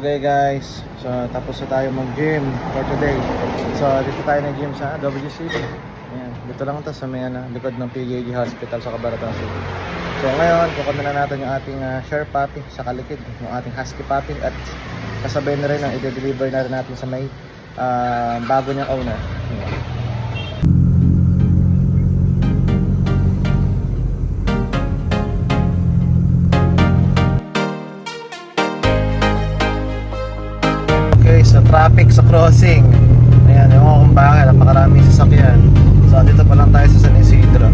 Okay guys, so tapos na tayo mag-gym for today. So dito tayo nag-gym sa WCC. Ayan, dito lang to sa may ano, likod ng PGG Hospital sa Cabaratan City. So ngayon, kukunin na natin yung ating uh, share puppy sa kalikid, yung ating husky puppy at kasabay na rin ang i-deliver na rin natin sa may ah, bago niyang owner. Traffic sa crossing. Ayan, ko kung bakit, napakaraming sasakyan. So, dito pa lang tayo sa San Isidro.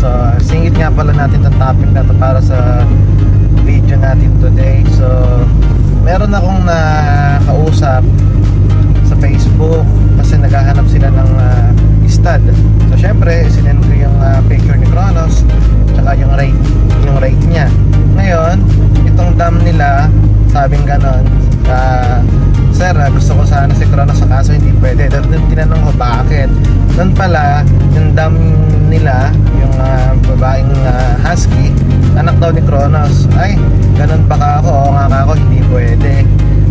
So, singit nga pala natin itong topic na to para sa video natin today. So, meron akong nakausap sa Facebook kasi naghahanap sila ng uh, pwede. Then, tinanong ko bakit. Doon pala, yung dam nila, yung ah, babaeng ah, husky, anak daw ni Kronos. Ay, ganun ba ka ako? Oo nga ka ako, hindi pwede.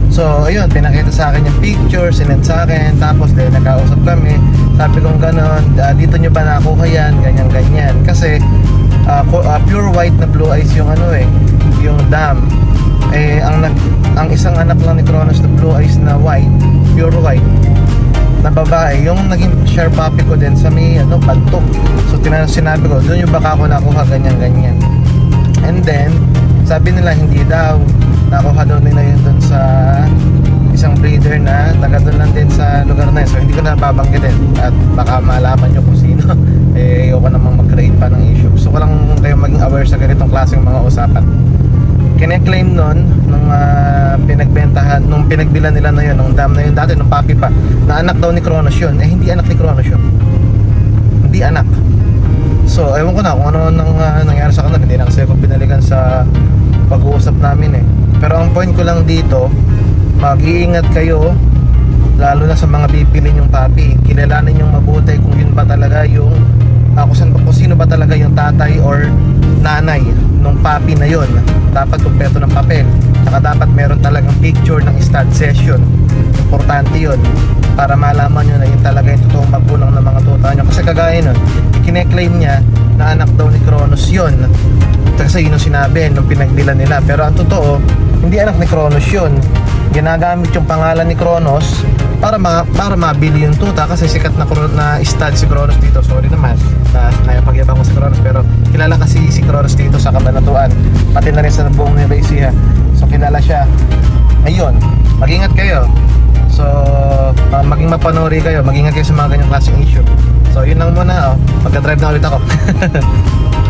So, ayun, pinakita sa akin yung picture, sinend sa akin, tapos din nagkausap kami. Sabi kong ganun, "Ah, dito nyo ba nakuha yan? Ganyan, ganyan. Kasi, pu- ah, pure white na blue eyes yung ano eh, yung dam. Eh, ang nag, ang isang anak lang ni Kronos na blue eyes na white, pure white, babae, yung naging share puppy ko din sa may ano, pantok. So, tinanong sinabi ko, doon yung baka ako nakuha, ganyan, ganyan. And then, sabi nila hindi daw. Nakuha daw nila yun dun sa isang breeder na taga doon lang din sa lugar na yun. So hindi ko na babanggitin at baka malaman nyo kung sino. eh, ayoko namang mag-create pa ng issue. Gusto ko lang kayo maging aware sa ganitong klaseng mga usapan. Kine-claim nun nung ah, pinagbentahan, nung pinagbilan nila na yun, nung dam na yun dati, nung papi pa, na anak daw ni Kronos yun. Eh, hindi anak ni Kronos yun. Hindi anak. So, ewan ko na kung ano nang ah, nangyari sa kanila. Hindi na kasi ako binalikan sa pag-uusap namin eh. Pero ang point ko lang dito, mag-iingat kayo lalo na sa mga bibili yung papi. Kilalanin yung mabuti kung yun ba talaga yung ah, kung, saan, kung sino ba talaga yung tatay or nanay nung papi na yon. Dapat kumpleto ng papel. Saka dapat meron talagang picture ng stud session. Importante yun para malaman nyo na yun talaga yung totoong magulang ng mga tuta nyo. Kasi kagaya nun, kine-claim niya na anak daw ni Kronos yun. Kasi yun yung sinabi nung pinagbilan nila. Pero ang totoo, hindi anak ni Kronos yun. Ginagamit yung pangalan ni Kronos para ma para mabili yung tuta kasi sikat na na stud si Kronos dito. Sorry naman na napagyabang ko si Kronos pero kilala kasi si Kronos dito sa Kabanatuan. Pati na rin sa buong Nueva Ecija. So kilala siya. Ayun, mag-ingat kayo. So, uh, maging mapanuri kayo, mag-ingat kayo sa mga ganyang klaseng issue. So, yun lang muna. Oh. Pagka-drive na ulit ako.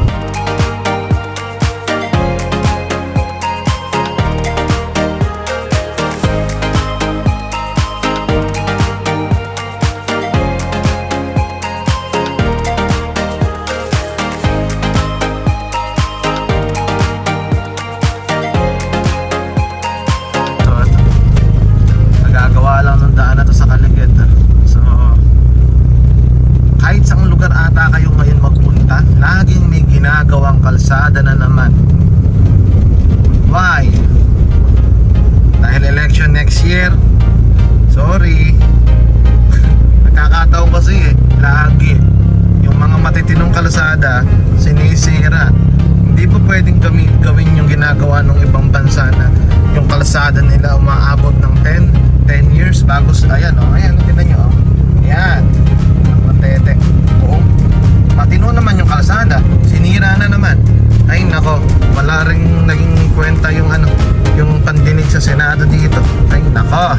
sinisira. Hindi po pwedeng gawin, gawin yung ginagawa ng ibang bansa na yung kalsada nila umaabot ng 10, 10 years bago, sa- ayan oh, ayan, tingnan nyo oh. Yan. Matete. Oo. Matino naman yung kalsada. Sinira na naman. Ay nako, wala ring naging kwenta yung ano, yung pandinig sa Senado dito. Ay nako.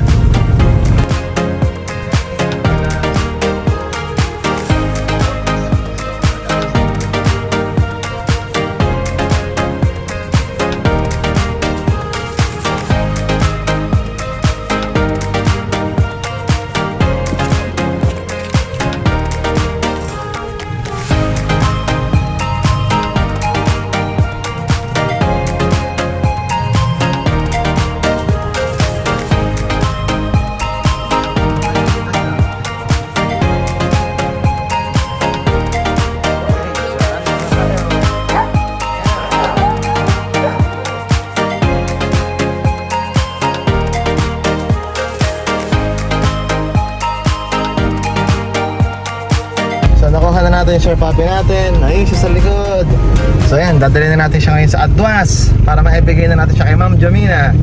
Yorkshire puppy natin. Ayun siya sa likod. So ayan, dadalhin na natin siya ngayon sa Adwas para maibigay na natin siya kay Ma'am Jamina.